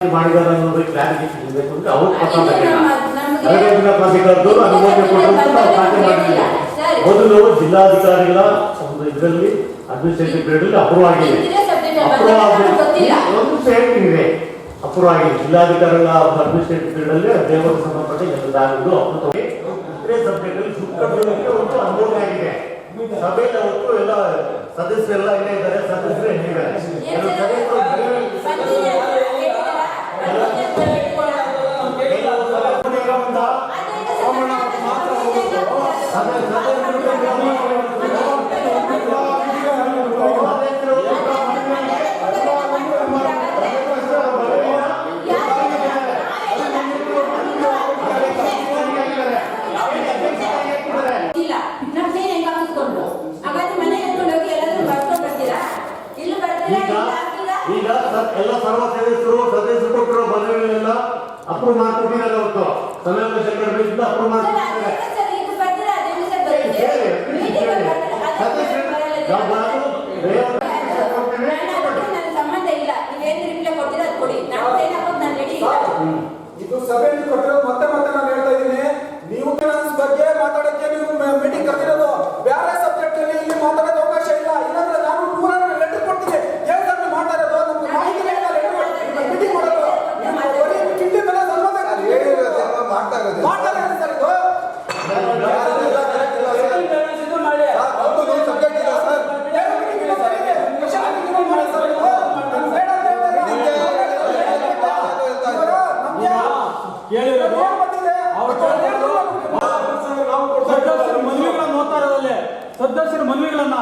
ಮಾಡಿದ್ದಾರೆ ಅನ್ನೋದು ಕ್ಲಾರಿಟಿ ಸಿಗಬೇಕು ಅಂದ್ರೆ ಅವ್ರು ಪ್ರಾಧಿಕಾರದವರು ಅನುಮೋದನೆ ಕೊಟ್ಟರು ನಾವು ಖಾತೆ ಮಾಡಿದ್ದೀವಿ. ಮೊದಲು ಜಿಲ್ಲಾಧಿಕಾರಿಗಳ ಒಂದು ಇದರಲ್ಲಿ ಅಡ್ಮಿನಿಸ್ಟ್ರೇಟಿವ್ ಪೀರಿಯಡ್ ಅಲ್ಲಿ ಅಪ್ರೂವ್ ಆಗಿದೆ ಅಪ್ರೂವ್. ಒಂದು ಇದೆ. ಅಪ್ರೂವ್ ಆಗಿದೆ ಜಿಲ್ಲಾಧಿಕಾರಿಗಳ ಅಡ್ಮಿನಿಸ್ಟ್ರೇಟಿವ್ ಪೀರಿಯಡ್ ಅಲ್ಲಿ ದೇವರ ಸಂಬಂಧಪಟ್ಟ ಅಪ್ರೂವ್ ಸಬ್ಜೆಕ್ಟ್ ಅಲ್ಲಿ ಸುತ್ತಕ್ಕೆ ಒಂದು ಅನುಮೋದನೆ ಆಗಿದೆ. ಸಭೆಯಲ್ಲಿ ಅವತ್ತು ಎಲ್ಲ ಸದಸ್ಯರೆಲ್ಲ ಇಲ್ಲೇ ಇದ್ದಾರೆ. ಸದಸ್ಯರು ಎಲ್ಲಿದ್ದಾರೆ ಏನ್ ಕೆಲವು ಸರ್? ಸದಸ್ಯರು ಬೇರೆ- ಬಂದಿದೆ ಅಂತ ಹೇಳಿದ್ದೀರಾ? ಬಂದಿದೆ ಅಂತ ಹೇಳಿದ್ದೀರಾ? ಕೆಲವು ಸದಸ್ಯರು ಇರೋದ್ರಿಂದ ಅದರಿಂದ ಸದಸ್ಯರು ಮಾತ್ರ ಹೋಗೋದು. ಇಲ್ಲ ನಮ್ಗೆ ಹೆಂಗ ಹಾಕಿಸ್ಕೊಂಡು ಹಾಗಾದ್ರೆ ಮನೆಗೆ ಎತ್ಕೊಂಡು ಹೋಗಿ ಎಲ್ಲಾದ್ರೂ ಬರ್ಕೊಂಡು ಬರ್ತೀರಾ ಇಲ್ಲಿ ಬರ್ತೀರಾ ಈಗ ಈಗ ಎಲ್ಲ ಸರ್ವ ಸದಸ್ಯರು ಸದಸ್ಯರು ಕೊಟ್ಟಿರೋ ಮನವಿಗಳನ್ನೆಲ್ಲ ಅಪ್ರೂವ್ ಮಾಡ್ಕೊಟ್ಟಿದ್ದಾರೆ ಅವತ್ತು ಸಮಾವೇಶ ಕಡಿಮೆಯಿಂದ ಅಪ್ರೂವ್ ಮಾಡ್ಕೊಟ್ಟಿದ್ದಾರೆ ಅದಕ್ಕೆ ಮನವಿಗಳನ್ನ ಓದ್ತಾ ಇರೋದಲ್ಲಿ ಸದಸ್ಯರ ಮನವಿಗಳನ್ನ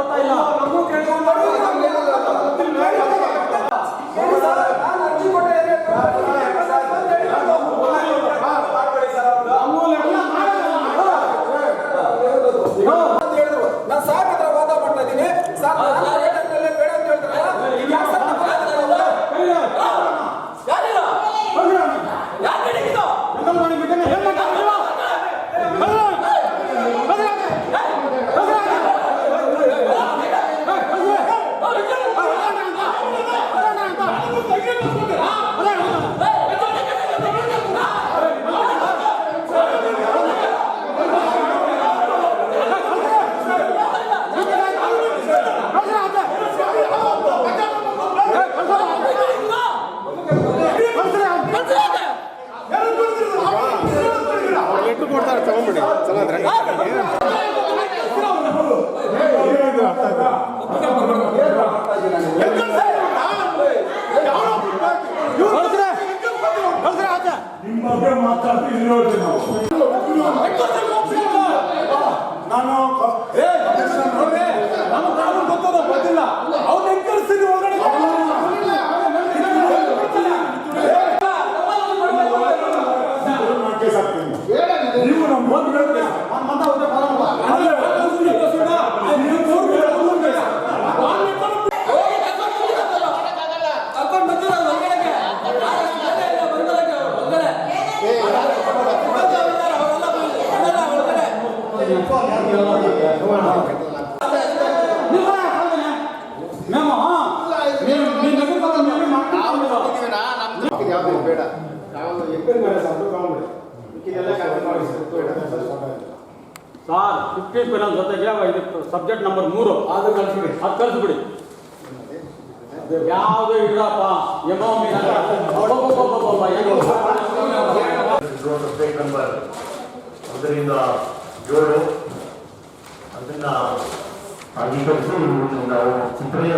ಓದ್ತಾ ಇಲ್ಲ. ನಮಗೂ 是那个，咱俩在这。ನೀವು ಬಾ, ಹೌದಾ? ಮೇಮು, ಹಾ. ನೀವು ನೀವು ನಗರ ಬಗ್ಗೆ ಮೇಲೆ ಮಾತಾಡ್ತಿದ್ದೀರ. ಯಾವ್ದು ಬೇಡ ಸಾರ್ ಫಿಫ್ಟೀನ್ ಫೈನಾನ್ಸ್ ಜೊತೆಗೆ ಇದು ಸಬ್ಜೆಕ್ಟ್ ನಂಬರ್ ಮೂರು ಅದು ಕಳಿಸ್ಬಿಡಿ ಅದು ಕಳಿಸ್ಬಿಡಿ ಯಾವುದು ಇಡಪ್ಪ ಎಮೋ ಮೀನ ಏಳು ಅದನ್ನ ಅಂಗೀಕರಿಸಿ ನಾವು ಚಿತ್ರೇ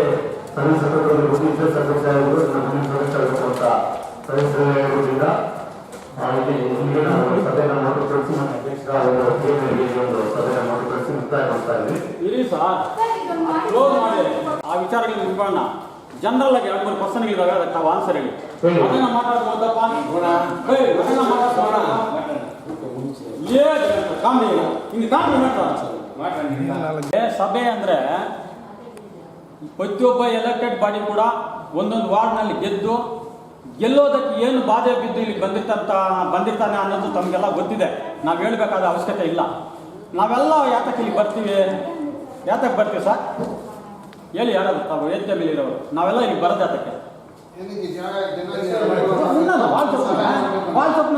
ಸರ್ವಿಸ್ ಗುರುತಿಸಿದ ಸದಸ್ಯರು ಸದಸ್ಯರು ಅಂತ ಸದಸ್ಯರಿಂದ ಆ, ಇಲ್ಲಿ ನಿಮಗೆ ನಾವು ಸಭೆಯನ್ನು ನಮ್ಮ ಅಧ್ಯಕ್ಷರ ಒಂದು ತೀರ್ಮಾನಕ್ಕೆ ಒಂದು ಸಭೆಯನ್ನು ಮುಕ್ತಾಯ ಮಾಡ್ತಾ ಇದ್ದೀವಿ. ಇರಿ ಸರ್. ಕ್ಲೋಸ್ ಮಾಡಿ. ಆ ವಿಚಾರಗಳಿಗೆ ನಿಂಬಣ್ಣ ಜನರಲ್ ಆಗಿ ಎರಡು ಮೂರು ಪರ್ಸನ್ ಇದ್ದಾಗ ಅದಕ್ಕೆ ಆನ್ಸರ್ ಹೇಳಿ. ಅದನ್ನ ಮಾತಾಡ್ಬೋದಪ್ಪ ಅದನ್ನ ಮಾತಾಡ್ಬೋಣ ಏ ಕಾಮಿಡಿ ಹಿಂಗೆ ಕಾಮಿಡಿ ಮಾಡ್ತಾರೆ ಸಭೆ ಅಂದ್ರೆ ಪ್ರತಿಯೊಬ್ಬ ಎಲೆಕ್ಟೆಡ್ ಬಾಡಿ ಕೂಡ ಒಂದೊಂದು ವಾರ್ಡ್ನಲ್ಲಿ ಗೆದ್ದು ಗೆಲ್ಲೋದಕ್ಕೆ ಏನು ಬಾಧೆ ಬಿದ್ದು ಇಲ್ಲಿ ಬಂದಿರ್ತಂತ ಬಂದಿರ್ತಾನೆ ಅನ್ನೋದು ತಮಗೆಲ್ಲ ಗೊತ್ತಿದೆ. ನಾವು ಹೇಳ್ಬೇಕಾದ ಅವಶ್ಯಕತೆ ಇಲ್ಲ. ನಾವೆಲ್ಲ ಯಾತಕ್ಕೆ ಇಲ್ಲಿ ಬರ್ತೀವಿ? ಯಾತಕ್ಕೆ ಬರ್ತೀವಿ ಸರ್? ಹೇಳಿ ಯಾರು ತಾವು ಎಚ್ ಎಂ ಇರೋರು ನಾವೆಲ್ಲ ಇಲ್ಲಿ ಬರೋದು ಯಾತಕ್ಕೆ? ಉಣ್ಣಲ್ಲ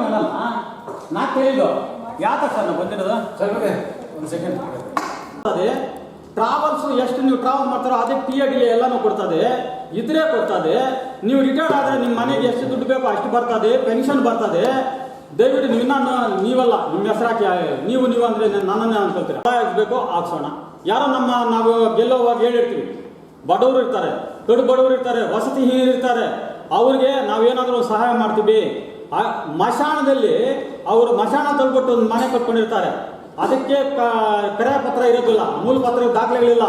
ಏನಲ್ಲ ನಾಲ್ಕು ವಾಲ್ ಯಾಕೆ ಸರ್ ನಾವು ಬಂದಿರೋದು? ಒಂದು ಸೆಕೆಂಡ್ ಅದೇ ಟ್ರಾವೆಲ್ಸ್ ಎಷ್ಟು ನೀವು ಟ್ರಾವೆಲ್ ಮಾಡ್ತಾರೋ ಅದೇ ಪಿ ಎ ಡಿ ಎಲ್ಲನೂ ಕೊಡ್ತದೆ. ಇದ್ರೆ ಕೊಡ್ತದೆ. ನೀವು ರಿಟೈರ್ಡ್ ಆದರೆ ನಿಮ್ಮ ಮನೆಗೆ ಎಷ್ಟು ದುಡ್ಡು ಬೇಕೋ ಅಷ್ಟು ಬರ್ತದೆ. ಪೆನ್ಷನ್ ಬರ್ತದೆ. ದಯವಿಟ್ಟು ನೀವು ಇನ್ನೂ ನೀವಲ್ಲ ನಿಮ್ಮ ಹೆಸರಾಕಿ ನೀವು ನೀವು ಅಂದರೆ ನನ್ನನ್ನೇ ಅನ್ಕೊಳ್ತೀರ. ಬೇಕು ಹಾಕ್ಸೋಣ ಯಾರೋ ನಮ್ಮ ನಾವು ಗೆಲ್ಲೋವಾಗ ಹೇಳಿರ್ತೀವಿ. ಬಡವರು ಇರ್ತಾರೆ. ದೊಡ್ಡ ಬಡವರು ಇರ್ತಾರೆ. ವಸತಿ ಇರ್ತಾರೆ. ಅವ್ರಿಗೆ ನಾವೇನಾದರೂ ಸಹಾಯ ಮಾಡ್ತೀವಿ. ಆ ಮಶಾಣದಲ್ಲಿ ಅವರು ಮಶಾಣ ತಳ್ಬಿಟ್ಟು ಒಂದು ಮನೆ ಕಟ್ಕೊಂಡಿರ್ತಾರೆ. ಅದಕ್ಕೆ ಕರೆ ಪತ್ರ ಇರೋದಿಲ್ಲ, ಮೂಲ ಪತ್ರ ದಾಖಲೆಗಳಿಲ್ಲ.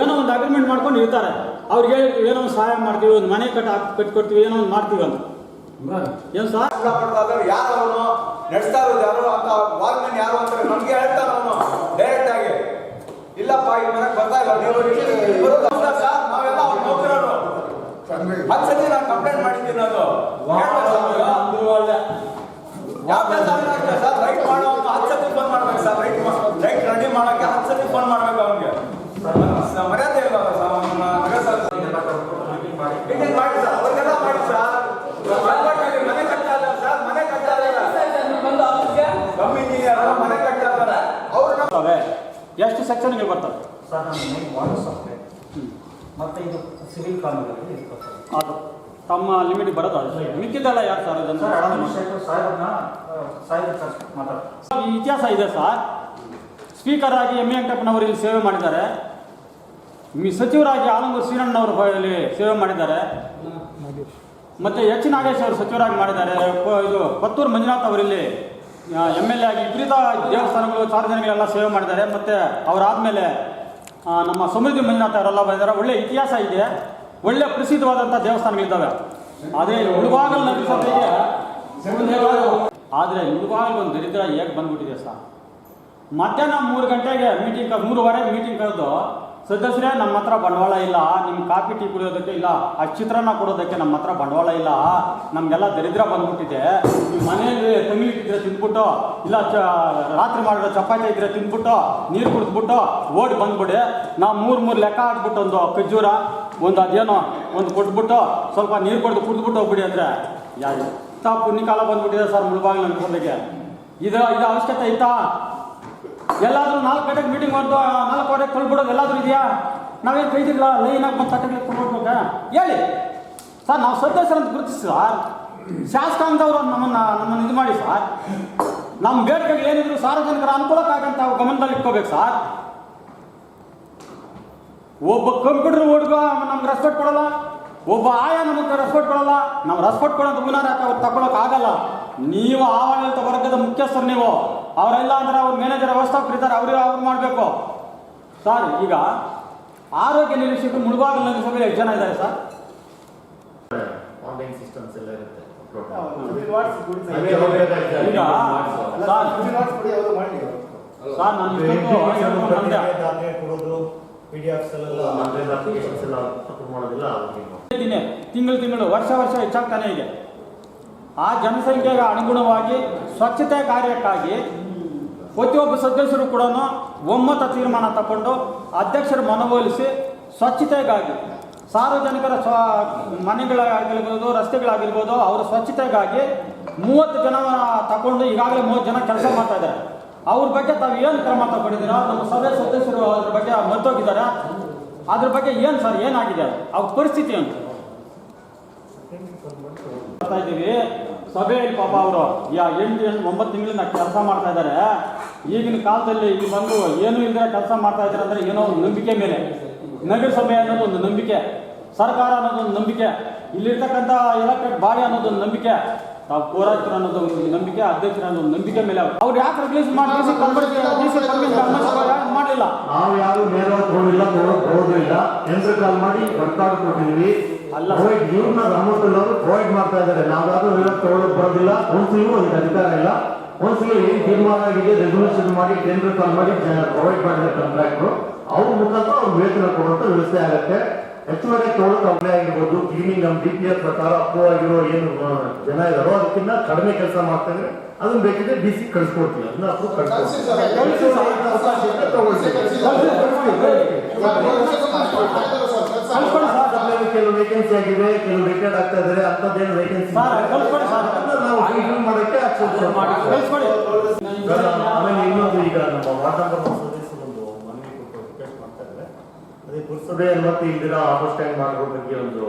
ಏನೋ ಒಂದು ಅಗ್ರಿಮೆಂಟ್ ಮಾಡ್ಕೊಂಡು ಇರ್ತಾರೆ. ಅವ್ರಿಗೆ ಏನೋ ಒಂದು ಸಹಾಯ ಮಾಡ್ತೀವಿ, ಒಂದು ಮನೆ ಕಟ್ಟ, ಕಟ್ಕೊಡ್ತೀವಿ, ಏನೋ ಒಂದು ಮಾಡ್ತೀವಿ ಅಂತ. ಏನು ಸಹಾಯ ಯಾರು ಅವನು? ನಡೆಸ್ತಾ ಇರೋದು ಯಾರು ಅಂತ ವಾರ್ಮನ್ ಯಾರು ಅಂತ ನಮಗೆ ಹೇಳ್ತಾರ ಅವನು. ಡೈರೆಕ್ಟ್ ಆಗಿ ಇಲ್ಲಪ್ಪ, ಈ ಮನೆಗೆ ಬರ್ತಾ ಇಲ್ಲ. ನೀವು ಬರೋದು ನಾವೆಲ್ಲ ಅವ್ರ ನೌಕರರು ಹತ್ತು ಸತಿ ನಾನು ಕಂಪ್ಲೇಂಟ್ ಮಾಡಿದ್ದೀನಿ ಅದು ಯಾವ ಕೆಲಸ ಅಷ್ಟೇ ಸರ್ ರೈಟ್ ಮಾಡೋ ಹತ್ತು ಸತಿ ಫೋನ್ ಮಾಡ್ಬೇಕು ಸರ್ ರೈಟ್ ರೈಟ್ ರೆಡಿ ಮಾಡೋಕ್ಕೆ ಹತ್ತು ಸತಿ ಫೋನ್ ಮಾಡ್ಬೇಕು ಅವನಿಗೆ ಮರ್ಯಾದೆ ಇಲ್ಲ ಸರ್ ಅವನ ಮೀಟಿಂಗ್ ಮಾಡಿ ಸರ್ ಅವ್ರಿಗೆಲ್ಲ ಮಾಡಿ ಸರ್ ಕಲ್ಪಟ್ಟಲ್ಲಿ ಮನೆ ಕಟ್ತಾ ಇದ್ದಾರೆ ಸರ್ ಮನೆ ಕಟ್ತಾ ಇದ್ದಾರೆ ಕಮ್ಮಿ ಇಂಜಿನಿಯರ್ ಮನೆ ಕಟ್ತಾ ಇದ್ದಾರೆ ಅವ್ರು ನಮ್ಮ ಬರ್ತವೆ ಎಷ್ಟು ಸೆಕ್ಷನ್ಗಳು ಬರ್ತವೆ ಸರ್ ನನ್ನ ವಾಟರ್ ಸಪ್ಲೈ ಮತ್ತೆ ಇದು ಸಿವಿಲ್ ಕಾನೂನಲ್ಲಿ ಅದು ತಮ್ಮ ಲಿಮಿಟ್ ಬರೋದು ಮಿಕ್ಕಿದ್ದಲ್ಲ ಯಾರು ಸರ್ ಇದನ್ನು ಸರ್ ಈ ಇತಿಹಾಸ ಇದೆ ಸರ್. ಸ್ಪೀಕರ್ ಆಗಿ ಎಂ ವೆಂಕಟಪ್ಪನವರು ಇಲ್ಲಿ ಸೇವೆ ಮಾಡಿದ್ದಾರೆ. ಸಚಿವರಾಗಿ ಆಲಂಗೂರು ಶ್ರೀರಣ್ಣವರು ಇಲ್ಲಿ ಸೇವೆ ಮಾಡಿದ್ದಾರೆ. ಮತ್ತು ಎಚ್ ನಾಗೇಶ್ ಅವರು ಸಚಿವರಾಗಿ ಮಾಡಿದ್ದಾರೆ. ಇದು ಪತ್ತೂರು ಮಂಜುನಾಥ್ ಅವರಿಲ್ಲಿ ಎಂ ಎಲ್ ಆಗಿ ವಿಪರೀತ ದೇವಸ್ಥಾನಗಳು ಸಾರ್ವಜನಿಕರೆಲ್ಲ ಸೇವೆ ಮಾಡಿದ್ದಾರೆ. ಮತ್ತು ಅವರಾದಮೇಲೆ ನಮ್ಮ ಸಮೃದ್ಧಿ ಮಂಜುನಾಥ ಅವರೆಲ್ಲ ಬಂದಿದ್ದಾರೆ. ಒಳ್ಳೆ ಇತಿಹಾಸ ಇದೆ. ಒಳ್ಳೆ ಪ್ರಸಿದ್ಧವಾದಂಥ ದೇವಸ್ಥಾನಗಳಿದ್ದಾವೆ. ಆದರೆ ಮುಳುಬಾಗಲ್ ನದಿ ಸಭೆಗೆ ಆದರೆ ಮುಳುಬಾಗಲ್ ಒಂದು ದರಿದ್ರ ಹೇಗೆ ಬಂದ್ಬಿಟ್ಟಿದೆ ಸರ್? ಮಧ್ಯಾಹ್ನ ಮೂರು ಗಂಟೆಗೆ ಮೀಟಿಂಗ್ ಮೂರುವರೆಗೆ ಮೀಟಿಂಗ್ ಕರೆದು ಸದಸ್ಯರೇ ನಮ್ಮ ಹತ್ರ ಬಂಡವಾಳ ಇಲ್ಲ. ನಿಮ್ಮ ಕಾಫಿ, ಟೀ ಕುಡಿಯೋದಕ್ಕೆ ಇಲ್ಲ. ಆ ಚಿತ್ರಾನ್ನ ಕೊಡೋದಕ್ಕೆ ನಮ್ಮ ಹತ್ರ ಬಂಡವಾಳ ಇಲ್ಲ. ನಮಗೆಲ್ಲ ದರಿದ್ರ ಬಂದ್ಬಿಟ್ಟಿದೆ. ನೀವು ಮನೆಯಲ್ಲಿ ತಂಗಿಟ್ಟಿದ್ರೆ ತಿಂದ್ಬಿಟ್ಟು, ಇಲ್ಲ ಚ, ರಾತ್ರಿ ಮಾಡಿರೋ ಚಪಾತಿ ಇದ್ರೆ ತಿಂದ್ಬಿಟ್ಟು, ನೀರು ಕುಡಿದ್ಬಿಟ್ಟು ಓಡಿ ಬಂದ್ಬಿಡಿ. ನಾವು ಮೂರು ಮೂರು ಲೆಕ್ಕ ಹಾಕ್ಬಿಟ್ಟು ಒಂದು ಖಜ್ಜೂರ ಒಂದು ಅದೇನೋ ಒಂದು ಕೊಟ್ಬಿಟ್ಟು, ಸ್ವಲ್ಪ ನೀರು ಕೊಡ್ದು ಕುಡಿದ್ಬಿಟ್ಟು ಹೋಗ್ಬಿಡಿ ಅಂದರೆ. ತಾ ಪುಣ್ಯಕಾಲ ಬಂದ್ಬಿಟ್ಟಿದೆ ಸರ್ ಮುಳುಬಾಗಿಲು ಅನ್ಕೊಂಡಿಗೆ ಇದು ಇದು ಅವಶ್ಯಕತೆ ಐತಾ ಎಲ್ಲಾದ್ರೂ ನಾಲ್ಕು ಗಂಟೆಗೆ ಮೀಟಿಂಗ್ ಮಾಡ್ದು ನಾಲ್ಕುವರೆಗೆ ಕೊಲ್ಬಿಡೋದು ಎಲ್ಲಾದರೂ ಇದೆಯಾ? ನಾವೇನು ಕೈದಿಲ್ಲ ಲೈನಾಗಿ ಬಂದು ತಟ್ಟೆಗಳಿಗೆ ಕೊಡ್ಬೇಕಾ ಹೇಳಿ. ಸರ್, ನಾವು ಸದಸ್ಯರಂತ ಗುರುತಿಸಿ ಸರ್ ಶಾಸಕಾಂಗದವರು ನಮ್ಮನ್ನ, ನಮ್ಮನ್ನು ಇದು ಮಾಡಿ ಸರ್. ನಮ್ಮ ಬೇಡಿಕೆಗಳು ಏನಿದ್ರು ಸಾರ್ವಜನಿಕರ ಅನುಕೂಲಕ್ಕಾಗಂತ ಗಮನದಲ್ಲಿ ಇಟ್ಕೋಬೇಕು ಸರ್. ಒಬ್ಬ ಕಂಪ್ಯೂಟರ್ ಹುಡುಗ ನಮ್ಗೆ ರೆಸ್ಪೆಕ್ಟ್ ಕೊಡಲ್ಲ. ಒಬ್ಬ ಆಯಾ ನಮಗೆ ರೆಸ್ಪೆಕ್ಟ್ ಕೊಡಲ್ಲ. ನಾವು ರೆಸ್ಪೆಕ್ಟ್ ಕೊಡೋದು ಮುನ್ನಾರ ತಗೊಳಕ್ ಆಗಲ್ಲ? ನೀವು ಆಡಳಿತ ವರ್ಗದ ಮುಖ್ಯಸ್ಥರು ನೀವು. ಅವರೆಲ್ಲ ಅಂದ್ರೆ ಅವ್ರ ಮ್ಯಾನೇಜರ್ ವ್ಯವಸ್ಥಾಪಕರು ಇದ್ದಾರೆ ಅವ್ರಿಗೆ ಅವ್ರು ಮಾಡಬೇಕು. ಸರ್ ಈಗ ಆರೋಗ್ಯ ನಿರೀಕ್ಷಕರು ಮುಳುಬಾಗಿಲು ನಗರಸಭೆಯಲ್ಲಿ ಎಷ್ಟು ಜನ ಇದ್ದಾರೆ ಸರ್. ಆನ್ಲೈನ್ ಸಿಸ್ಟಮ್ಸ್ ಎಲ್ಲ ಇರುತ್ತೆ. ಸರ್ ಸರ್ ನಾನು ತಿಂಗಳು ತಿಂಗಳು ವರ್ಷ ವರ್ಷ ಹೆಚ್ಚಾಗ್ತಾನೆ ಇದೆ. ಆ ಜನಸಂಖ್ಯೆಗೆ ಅನುಗುಣವಾಗಿ ಸ್ವಚ್ಛತೆ ಕಾರ್ಯಕ್ಕಾಗಿ ಪ್ರತಿಯೊಬ್ಬ ಸದಸ್ಯರು ಕೂಡ ಒಮ್ಮತ ತೀರ್ಮಾನ ತಗೊಂಡು ಅಧ್ಯಕ್ಷರು ಮನವೊಲಿಸಿ ಸ್ವಚ್ಛತೆಗಾಗಿ ಸಾರ್ವಜನಿಕರ ಸ್ವ ಮನೆಗಳಾಗಿರ್ಬೋದು, ರಸ್ತೆಗಳಾಗಿರ್ಬೋದು, ಅವರ ಸ್ವಚ್ಛತೆಗಾಗಿ ಮೂವತ್ತು ಜನ ತಗೊಂಡು ಈಗಾಗಲೇ ಮೂವತ್ತು ಜನ ಕೆಲಸ ಮಾಡ್ತಾ ಇದ್ದಾರೆ. ಅವ್ರ ಬಗ್ಗೆ ತಾವು ಏನು ಕ್ರಮ ತಗೊಂಡಿದ್ದೀರಾ? ನಮ್ಮ ಸಭೆ ಸದಸ್ಯರು ಅದ್ರ ಬಗ್ಗೆ ಮರೆತೋಗಿದ್ದಾರೆ. ಅದ್ರ ಬಗ್ಗೆ ಏನು ಸರ್, ಏನಾಗಿದೆ? ಅವ್ರ ಪರಿಸ್ಥಿತಿ ಅಂತ ಮಾಡ್ತಾ ಇದ್ದೀವಿ. ಸಭೆಯಲ್ಲಿ ಪಾಪ ಅವರು ಯಾ ಎಂಟು ಎಂಟು ಒಂಬತ್ತು ತಿಂಗಳಿಂದ ಕೆಲಸ ಮಾಡ್ತಾ ಇದ್ದಾರೆ. ಈಗಿನ ಕಾಲದಲ್ಲಿ ಇಲ್ಲಿ ಬಂದು ಏನು ಇಲ್ಲದೆ ಕೆಲಸ ಮಾಡ್ತಾ ಇದ್ದಾರೆ ಅಂದರೆ ಏನೋ ಒಂದು ನಂಬಿಕೆ ಮೇಲೆ. ನಗರಸಭೆ ಅನ್ನೋದು ಒಂದು ನಂಬಿಕೆ, ಸರ್ಕಾರ ಅನ್ನೋದು ಒಂದು ನಂಬಿಕೆ, ಇಲ್ಲಿರ್ತಕ್ಕಂಥ ಎಲೆಕ್ಟ್ರಿಕ್ ಬಾಡಿ ಅನ್ನೋದು ಒಂದು ನಂಬಿಕೆ, ತಾವು ಪೌರಾಯುಕ್ತರು ಅನ್ನೋದು ಒಂದು ನಂಬಿಕೆ, ಅಧ್ಯಕ್ಷರ ಅನ್ನೋದು ನಂಬಿಕೆ ಮೇಲೆ ಅವ್ರು. ಯಾಕೆ ರಿಲೀಸ್ ಮಾಡಿಲ್ಲ? ನಾವು ಯಾರು ನೇರವಾಗಿ ಹೋಗಿಲ್ಲ ಹೋಗಿಲ್ಲ ಕಾಲ್ ಮಾಡಿ ಬರ್ತಾ ಕೊಟ್ಟಿದೀವಿ ಅಲ್ಲ. ಇವ್ರನ್ನ ರಾಮೋತ್ತಲ್ ಅವರು ಪ್ರೊವೈಡ್ ಮಾಡ್ತಾ ಇದ್ದಾರೆ. ನಾವ್ಯಾರು ತಗೊಳಕ್ ಬರೋದಿಲ್ಲ ಕೌನ್ಸಿಲ್ಗೂ ಅದಕ್ಕೆ ಅಧಿಕಾರ ಇಲ್ಲ. ಕೌನ್ಸಿಲ್ ಏನ್ ತೀರ್ಮಾನ ಆಗಿದೆ ರೆಸಲ್ಯೂಷನ್ ಮಾಡಿ ಟೆಂಡರ್ ಕಾಲ್ ಮಾಡಿ ಪ್ರೊವೈಡ್ ಮಾಡಿದ ಕಾಂಟ್ರಾಕ್ಟ್ರು ಅವ್ರ ಮುಖಾಂತರ ಅವ್ರು ವೇತನ ಕೊಡುವಂತ ವ್ಯವಸ್ಥೆ ಆಗುತ್ತೆ. ಹೆಚ್ಚುವರಿ ತಗೊಳಕ್ ಅವಲೇ ಆಗಿರ್ಬೋದು. ಕ್ಲೀನಿಂಗ್ ನಮ್ಮ ಡಿ ಪಿ ಎಫ್ ಪ್ರಕಾರ ಅಪ್ರೂವ್ ಆಗಿರೋ ಏನು ಜನ ಇದಾರೋ ಅದಕ್ಕಿಂತ ಕಡಿಮೆ ಕೆಲಸ ಮಾಡ್ತಾರೆ ಇದ್ರೆ ಅದನ್ನ ಬೇಕಿದ್ರೆ ಡಿ ಸಿ ಕಳಿಸ್ಕೊಡ್ತೀವಿ. ಅದನ್ನ ಅಪ್ರೂವ್ ಕಳಿಸ್ಕೊಡ್ತೀವಿ. ಕೆಲವು ವೇಕೆನ್ಸಿ ಆಗಿದೆ ಕೆಲವು ರಿಟೈರ್ಡ್ ಆಗ್ತಾ ಇದ್ದಾರೆ ಅಂತದ್ದೇನು ವೇಕೆನ್ಸಿ. ನಾವು ಮಾಡೋಕ್ಕೆ ಮಾಡಿ ಆಮೇಲೆ ಇನ್ನೊಂದು ಈಗ ನಮ್ಮ ವಾರ್ಡ್ ನಂಬರ್ ಸದಸ್ಯರು ಒಂದು ಮನವಿ ಕೊಟ್ಟು ರಿಕ್ವೆಸ್ಟ್ ಮಾಡ್ತಾ ಇದ್ದಾರೆ. ಅದೇ ಪುರಸಭೆ ಮತ್ತೆ ಇಲ್ದಿರ ಆಗಸ್ಟ್ ಸ್ಟ್ಯಾಂಡ್ ಮಾಡೋ ಬಗ್ಗೆ ಒಂದು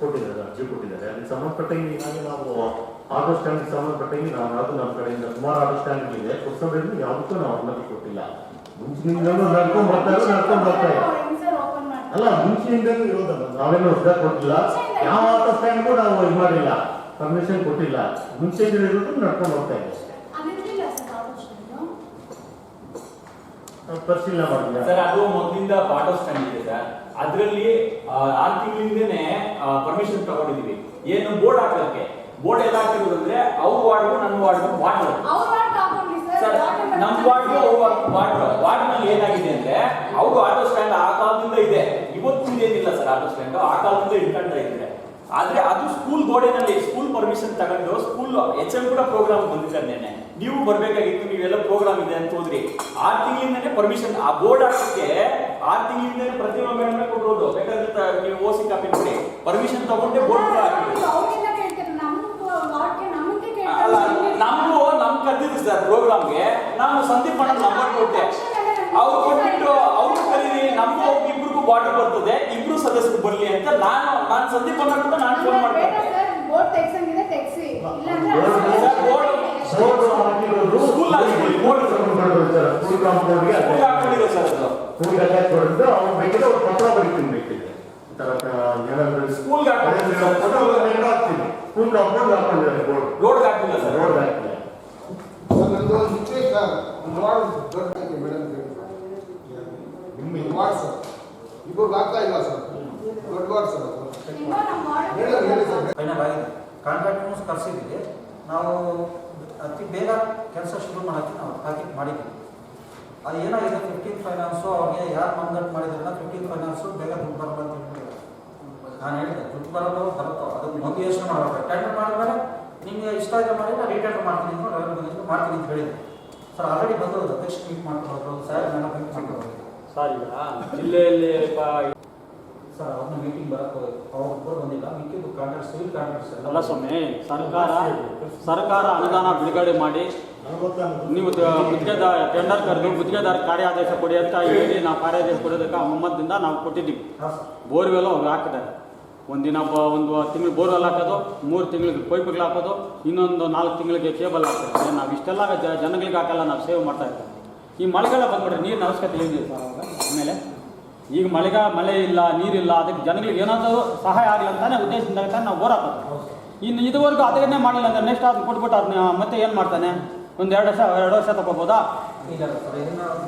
ಕೊಟ್ಟಿದ್ದಾರೆ ಅರ್ಜಿ ಕೊಟ್ಟಿದ್ದಾರೆ. ಅದಕ್ಕೆ ಸಂಬಂಧಪಟ್ಟಂಗೆ ಈಗಾಗಲೇ ನಾವು ಆಟೋ ಸ್ಟ್ಯಾಂಡ್ ಸಂಬಂಧಪಟ್ಟಂಗೆ ನಾವು ಯಾವುದು ನಮ್ಮ ಕಡೆಯಿಂದ ಸುಮಾರು ಆಟೋ ಇದೆ. ಪುರಸಭೆಯಲ್ಲಿ ಯಾವುದಕ್ಕೂ ನಾವು ಅನುಮತಿ ಕೊಟ್ಟಿಲ್ಲ. ಮುಂಚಿನಿಂದಲೂ ನಡ್ಕೊಂಡು ಬರ್ತಾ ನಡ್ಕೊಂಡು ಬರ್ತಾರೆ ಅಲ್ಲ ಮುಂಚೆಯಿಂದಲೂ ಇರೋದಲ್ಲ. ನಾವೇನು ಹೊಸ ಕೊಟ್ಟಿಲ್ಲ. ಯಾವ ಆಟೋ ಸ್ಟ್ಯಾಂಡ್ಗೂ ನಾವು ಇದು ಮಾಡಿಲ್ಲ. ಪರ್ಮಿಷನ್ ಕೊಟ್ಟಿಲ್ಲ. ಮುಂಚೆಯಿಂದ ಇರೋದು ನಡ್ಕೊಂಡು ಹೋಗ್ತಾ ಇದೆ. ಪರಿಶೀಲನೆ ಮಾಡಿಲ್ಲ ಸರ್ ಅದು ಮೊದಲಿಂದ ಪಾಟೋ ಸ್ಟ್ಯಾಂಡ್ ಇದೆ ಸರ್. ಅದರಲ್ಲಿ ಆರು ತಿಂಗಳಿಂದನೇ ಪರ್ಮಿಷನ್ ತಗೊಂಡಿದೀವಿ. ಏನು ಬೋರ್ಡ್ ಹಾಕೋದಕ್ಕೆ ಬೋರ್ಡ್ ಎಲ್ಲ ಹಾಕಿರೋದು ಅಂದ್ರೆ ಅವ್ರ ವಾರ್ಡ್ಗೂ ನನ್ನ ವಾರ್ಡ್ಗೂ ವಾರ್ಡ್ ಅವ್ರ ವಾರ್ಡ್ ಹಾಕೊಂಡ್ರಿ ಸರ್ ನಮ್ಮ ವಾರ್ಡ್ಗೂ ಅವ್ರ ವಾರ್ಡ್ನಲ್ಲಿ ಏನಾಗಿದೆ ಅಂದ್ರೆ, ಅವ್ರು ಆಟೋ ಸ್ಟ್ಯಾಂಡ್ ಆ ಕಾಲದಿಂದ ಇದೆ. ಇವತ್ತು ಏನಿಲ್ಲ ಸರ್ ಆಟೋ ಸ್ಟ್ಯಾಂಡ್, ಆ ಕಾಲದಿಂದ ಇಟ್ಕೊಂಡ್ರೆ ಇದ್ದಾರೆ ಆದ್ರೆ ಅದು ಸ್ಕೂಲ್ ಗೋಡೆನಲ್ಲಿ ಸ್ಕೂಲ್ ಪರ್ಮಿಷನ್ ತಗೊಂಡು ಸ್ಕೂಲ್ ಎಚ್ ಎಂ ಕೂಡ ಪ್ರೋಗ್ರಾಮ್ ಬಂದಿದ್ದಾರೆ ನೆನೆ ನೀವು ಬರ್ಬೇಕಾಗಿತ್ತು, ನೀವೆಲ್ಲ ಪ್ರೋಗ್ರಾಮ್ ಇದೆ ಅಂತ ಹೋದ್ರಿ. ಆರ್ ತಿಂಗಳಿಂದನೇ ಪರ್ಮಿಷನ್ ಆ ಬೋರ್ಡ್ ಹಾಕಕ್ಕೆ ಆರ್ ತಿಂಗಳಿಂದನೇ ಪ್ರತಿಮಾ ಕೊಟ್ಟೋದು ಬೇಕಾದ್ರೆ ನೀವು ಓಸಿ ಕಾಪಿ ನೋಡಿ ಪರ್ಮಿಷನ್ ತಗೊಂಡೆ ಬೋರ್ಡ್ ಕೂಡ ಹಾಕಿದ್ರು ಅವ್ರಿಗೆಲ್ಲ ಕೇಳ್ತಾರೆ ನಮ್ಮ ವಾರ್ಡ್ಗೆ ನಮಗೆ ಅಲ್ಲ ಕೇಳ್ತಾರೆ ನಮಗೂ ನಮ್ ಕರೆದಿದ್ರು ಸರ್ ಪ್ರೋಗ್ರಾಮ್ಗೆ ನಾನು ಸಂದೀಪ್ ಅಣ್ಣ ನಂಬರ್ ಕೊಟ್ಟೆ. ಅವ್ರು ಕೊಟ್ಬಿಟ್ಟು ಅವ್ರು ಕರೀರಿ ನಮಗೂ ಇಬ್ರಿಗೂ ಬಾರ್ಡರ್ ಬರ್ತದೆ ಇಬ್ರು ಸದಸ್ಯರು ಬರ್ಲಿ ಅಂತ ನಾನು ನಾನು ಸಂದೀಪ್ ಅಣ್ಣ ಕೂಡ ನಾನು ಫೋನ್ ಮಾಡ್ತೇನೆ ಸ್ಕೂಲ್ ಹಾಕೊಂಡಿರೋ ಸರ್ ಅದು. ಪತ್ರ ಬರೀತೀನಿ ಬೇಕಿದ್ರೆ ತರ ಏನಾದ್ರು ಸ್ಕೂಲ್ಗೆ ಹಾಕೊಂಡಿರೋ ಬೋರ್ಡ್. ರೋಡ್ ಹಾಕಿಲ್ಲ ಸರ್. ರೋಡ್ ಹಾಕಿಲ್ಲ ಒಂದು ಮೇಡಮ್ ನಿಮ್ಮ ಸರ್ ಇಬ್ಬರಿಗೆ ಆಗ್ತಾ ಇಲ್ಲ ಸರ್ ದೊಡ್ಡ ಸರ್ ನಮ್ಮ ಹೇಳಿ ಫೈನಲ್ ಆಗಿದೆ ಕಾಂಟ್ರಾಕ್ಟ್ನು ಕರೆಸಿದ್ದೀವಿ ನಾವು ಅತಿ ಬೇಗ ಕೆಲಸ ಶುರು ಮಾಡೋಕ್ಕೆ ನಾವು ಹಾಕಿ ಮಾಡಿದ್ದೀವಿ. ಅದು ಏನಾಗಿದೆ? ಫಿಫ್ಟೀನ್ ಫೈನಾನ್ಸು ಅವ್ರಿಗೆ ಯಾರು ಮಂದಟ್ ಮಾಡಿದ್ರಲ್ಲ ಫಿಫ್ಟೀನ್ ಫೈನಾನ್ಸು ಬೇಗ ದುಡ್ಡು ಬರಲ್ಲ ಅಂತ ನಾನು ಹೇಳಿದೆ, ದುಡ್ಡು ಬರೋದು ಬರುತ್ತೋ. ಅದಕ್ಕೆ ಒಂದು ಯೋಚನೆ ಮಾಡಬೇಕು. ಟೆಂಡರ್ ಮಾಡಿದ್ಮೇಲೆ ನಿಮಗೆ ಇಷ್ಟ ಆಯ್ತು ಮಾಡಿ ನಾನು ರಿಟರ್ನ್ ಮಾಡ್ತೀನಿ ಅಂತ ಡ್ರೈವರ್ ಬಂದಿದ್ದು. ಮಾಡ್ತೀನಿ ಅಂತ ಹೇಳಿದ್ದೆ ಸರ್ ಆಲ್ರೆಡಿ ಬಂದು ಅಧ್ಯಕ್ಷ ಮೀಟ್ ಮಾಡ್ಕೊಂಡು ಸರ್ ನನ್ನ ಮೀಟ್ ಮಾಡ್ಕೊಂಡು ಸರ್ ಈಗ ಜಿಲ್ಲೆಯಲ್ಲಿ ಸರ್ ಅವ್ರನ್ನ ಮೀಟಿಂಗ್ ಬರಕ್ಕೆ ಅವ್ರೊಬ್ಬರು ಬಂದಿಲ್ಲ. ಮಿಕ್ಕಿದ್ದು ಕಾಂಟ್ರಾಕ್ಟ್ ಸಿವಿಲ್ ಕಾಂಟ್ರಾಕ್ಟ್ಸ್ ಅಲ್ಲ ಸ್ವಾಮಿ ಸರ್ಕಾರ ಸರ್ಕಾರ ಅನುದಾನ ಬಿಡುಗಡೆ ಮಾಡಿ ನೀವು ಗುತ್ತಿಗೆದಾರ ಟೆಂಡರ್ ಕರೆದು ಗುತ್ತಿಗೆದಾರ ಕಾರ್ಯಾದೇಶ ಕೊಡಿ ಅಂತ ಹೇಳಿ ನಾವು ಕಾರ್ಯಾದೇಶ ಕೊಡೋದಕ್ಕೆ ಒಮ್ಮತದಿಂದ ನಾವು ಕೊಟ್ಟಿದ್ದೀವಿ. ಬೋರ್ವೆಲ್ ಅವ್ರು ಹಾಕಿದ್ದಾರೆ. ಒಂದಿನ ಬ ಒಂದು ತಿಂಗಳು ಬೋರ್ವೆಲ್ ಹಾಕೋದು ಮೂರು ತಿಂಗಳಿಗೆ ಪೈಪ್ಗಳು ಹಾಕೋದು ಇನ್ನೊಂದು ನಾಲ್ಕು ತಿಂಗಳಿಗೆ ಕೇಬಲ್ ಹಾಕ್ತಾರೆ ನಾವು ಇಷ್ಟೆಲ್ಲ ಜ- ಜನಗಳಿಗೆ ಹಾಕಲ್ಲ ನಾವು ಸೇವ್ ಮಾಡ್ತಾ ಇರ್ತೀವಿ ಈ ಮಳೆಗಾಲ ಬಂದ್ಬಿಟ್ರೆ ನೀರಿನ ಅವಶ್ಯಕತೆ ಏನಿದೆ ಸರ್ ಅವಾಗ? ಆಮೇಲೆ ಈಗ ಮಳೆಗ ಮಳೆ ಇಲ್ಲ ನೀರಿಲ್ಲ ಅದಕ್ಕೆ ಜನಗಳಿಗೆ ಏನಾದರೂ ಸಹಾಯ ಆಗಲಿ ಅಂತಾನೆ ಉದ್ದೇಶದಿಂದ ತಾನೇ ನಾವು ಬೋರ್ ಹಾಕೋದು ಇನ್ನು ಇದುವರೆಗೂ ಅದನ್ನೇ ಮಾಡಿಲ್ಲ ಅಂದರೆ ನೆಕ್ಸ್ಟ್ ಅದು ಕೊಟ್ಬಿಟ್ಟು ಅದನ್ನ ಮತ್ತೆ ಏನು ಮಾಡ್ತಾನೆ? ಒಂದು ಎರಡು ವರ್ಷ ಎರಡು ವರ್ಷ ತಗೋಬೋದಾ? ಇಲ್ಲ ಸರ್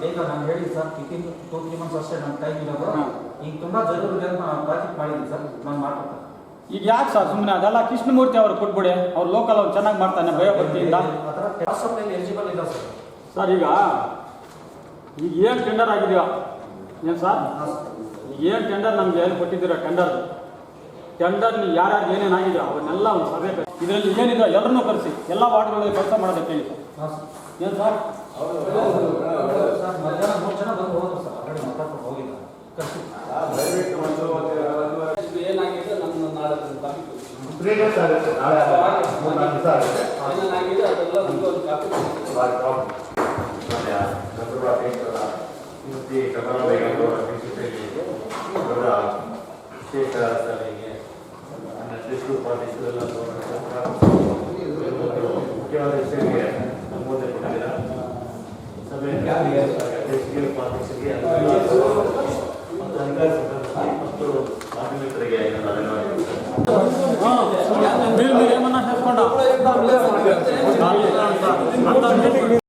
ಬೇಗ ನಾನು ಹೇಳಿ ಸರ್ ಟೂ ತ್ರೀ ಮಂತ್ಸ್ ಅಷ್ಟೇ ನನ್ನ ಟೈಮ್ ಇರೋದು. ಈಗ ತುಂಬಾ ಜರೂರಿಗೆ ಅಂತ ನಾನು ಪ್ರಾಜೆಕ್ಟ್ ಮಾಡಿದ್ದೀನಿ ಸರ್ ನಾನು ಮಾಡ್ಕೊಡ್ತೇನೆ ಈಗ ಯಾಕೆ ಸರ್ ಸುಮ್ಮನೆ ಅದೆಲ್ಲ ಕೃಷ್ಣಮೂರ್ತಿ ಅವ್ರು ಕೊಟ್ಬಿಡಿ. ಅವ್ರು ಲೋಕಲ್ ಅವ್ರು ಚೆನ್ನಾಗಿ ಮಾಡ್ತಾನೆ ಭಯಭಕ್ತಿಯಿಂದ ಎಲಿಜಿಬಲ್ ಇಲ್ಲ ಸರ್. ಸರ್ ಈಗ ಈಗ ಏನು ಟೆಂಡರ್ ಆಗಿದೆಯೋ? ಏನು ಸರ್? ಈಗ ಏನು ಟೆಂಡರ್ ನಮ್ಗೆ ಏನು ಕೊಟ್ಟಿದ್ದೀರ ಟೆಂಡರ್ ಟೆಂಡರ್ ಯಾರ್ಯಾರು ಏನೇನಾಗಿದೆ ಅವನ್ನೆಲ್ಲ ಒಂದು ಸಭೆ ಇದರಲ್ಲಿ ಏನಿದೆ ಎಲ್ಲರನ್ನೂ ಕರೆಸಿ ಎಲ್ಲ ವಾರ್ಡ್ಗಳಲ್ಲಿ ಕೆಲಸ ಮಾಡೋದಕ್ಕೆ ಹೇಳಿ. ಸರ್. ಏನು ಸರ್? ಸರ್. ಮಧ್ಯಾಹ್ನ ಮೂರು ಜನ ಬಂದು ಹೋದ್ರು ಸರ್. ಆಲ್ರೆಡಿ ಮಾತಾಡ್ಕೊಂಡು ಹೋಗಿಲ್ಲ. ಕಳಿಸಿ ಏನಾಗಿದೆ ನಮ್ಮ ನಾಳೆ ಕಾಪಿ ತ್ರೀ ಡೇಸ್ ಆಗುತ್ತೆ ನಾಳೆ ಆಗುತ್ತೆ. ಮೂರ್ ನಾಲ್ಕು ದಿವಸ ಆಗುತ್ತೆ ಏನಾಗಿದೆ ಅದೆಲ್ಲ ಒಂದು ಒಂದು ಕಾಪಿ ಬಾರಿ ಪ್ರಾಬ್ಲಮ್. ಮತ್ತೆ ಆ ನಗರ ಅಧ್ಯಕ್ಷರ ಮೂರ್ತಿ ಕಮಲ ಬೇಗಂದು ಅಧ್ಯಕ್ಷತೆಯಲ್ಲಿ ಅವರ ವಿಶೇಷ ಸಲಹೆಗೆ ನನ್ನ ಅಧ್ಯಕ್ಷರು ಉಪಾಧ್ಯಕ್ಷರೆಲ್ಲ ಮುಖ್ಯವಾದ ವಿಷಯಕ್ಕೆ ಅನುಮೋದನೆ ಕೊಟ್ಟಿದ್ದೀರಾ ಸಭೆಯಲ್ಲಿ ಅಧ್ಯಕ್ಷರಿಗೆ ಉಪಾಧ್ಯಕ್ಷರಿಗೆ ಮತ್ತು ಬಿಲ್ ಏಮನ್ನ ಸೇರಿಸ್ಕೊಂಡ